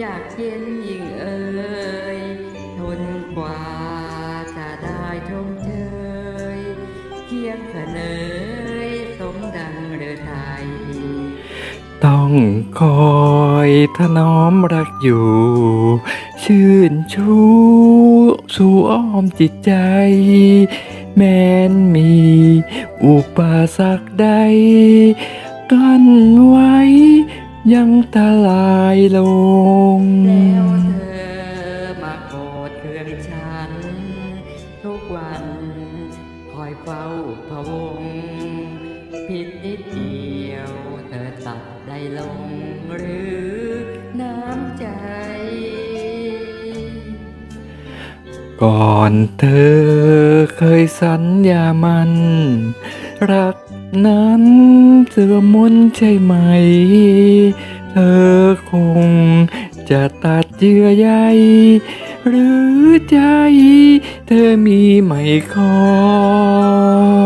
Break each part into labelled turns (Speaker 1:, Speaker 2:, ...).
Speaker 1: อยากเย็นยิ่งเอ่ยทนกว่าจะได้ชมเชยเคียงเสนยสมดังเรือไทย
Speaker 2: ต้องคอยถนอมรักอยู่ ชื่นชูสู่อ้อมจิตใจ แม้นมีอุปสรรคใดกั้นไว้ ยังตะลายลง
Speaker 1: แล้วเธอมาโกรธเคืองฉัน ทุกวันคอยเฝ้าพะวง ผิดนิดเดียวเธอตัดได้ลงหรือน้ำใจ
Speaker 2: ก่อนเธอเคยสัญญามัน รัก นั้นเสื่อมมนใช่ไหม เธอคงจะตัดเยื่อใยหรือใจ เธอมีไหมขอ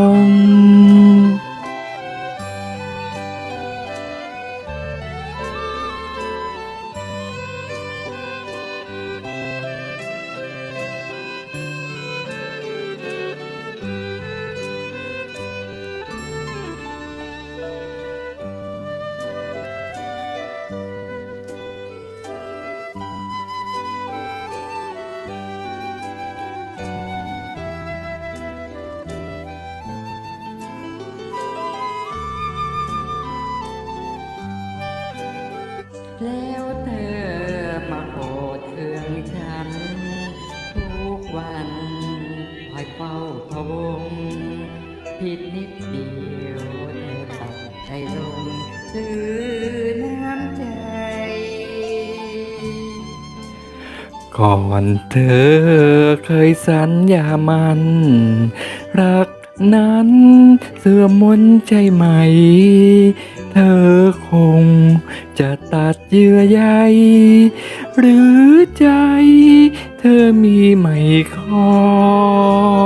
Speaker 1: แล้วเธอมาโกรธเครื่องฉัน ทุกวันคอยเฝ้าพะวง ผิดนิดเดียวเธอตัดใจลงซื้อน้ำใจ
Speaker 2: ก่อนเธอเคยสัญญามัน รักนั้นเสื่อมมนใช่ไหม เธอคงจะตัดเยื่อใยหรือใจ เธอมีไหมขอ